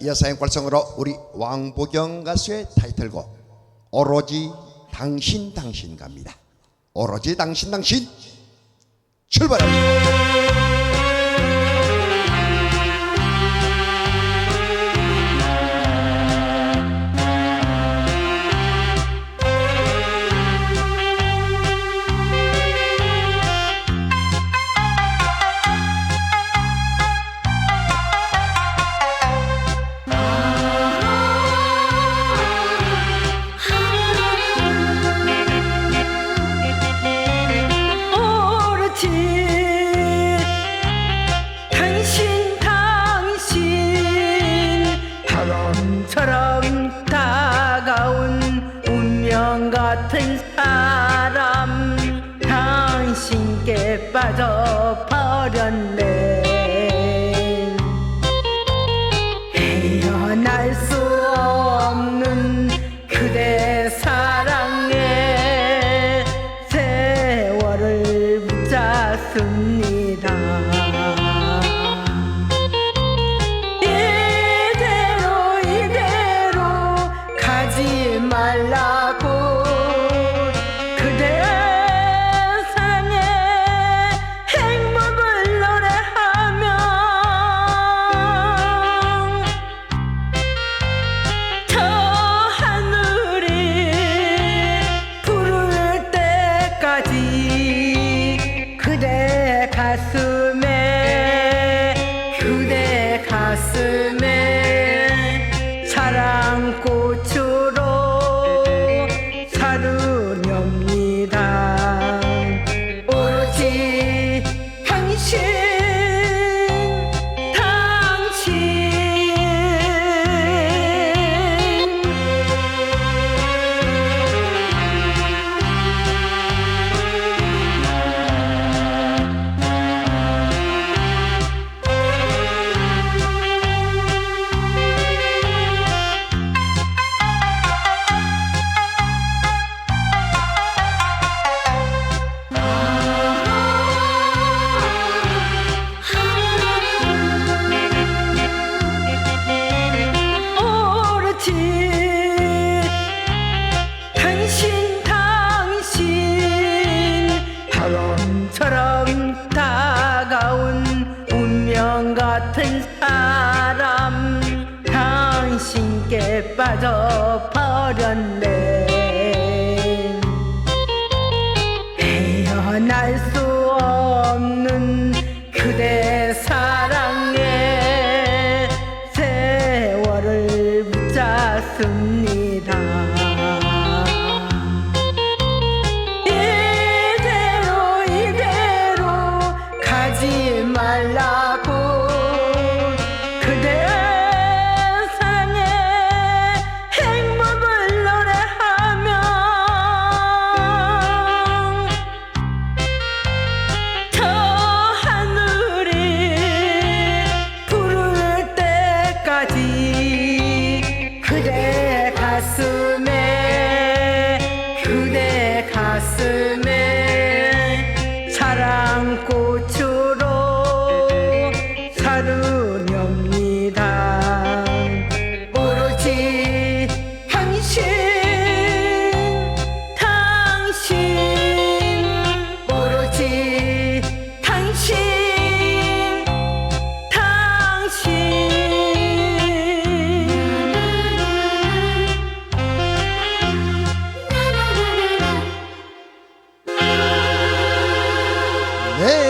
이어서 앵콜성으로 우리 왕보경 가수의 타이틀곡 오로지 당신 당신 갑니다. 오로지 당신 당신 출발합니다. 때까지 그대 가슴에 그대 가슴 바람처럼 다가온 운명 같은 사람 당신께 빠져버렸네 말라고 그대 사랑에 행복을 노래하며 저 하늘이 부를 때까지 그대 가슴에 그대 가슴에 사르렵니다. 오로지 당신 당신 오로지 당신 당신. 네,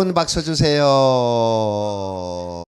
뜨거운 박수 주세요.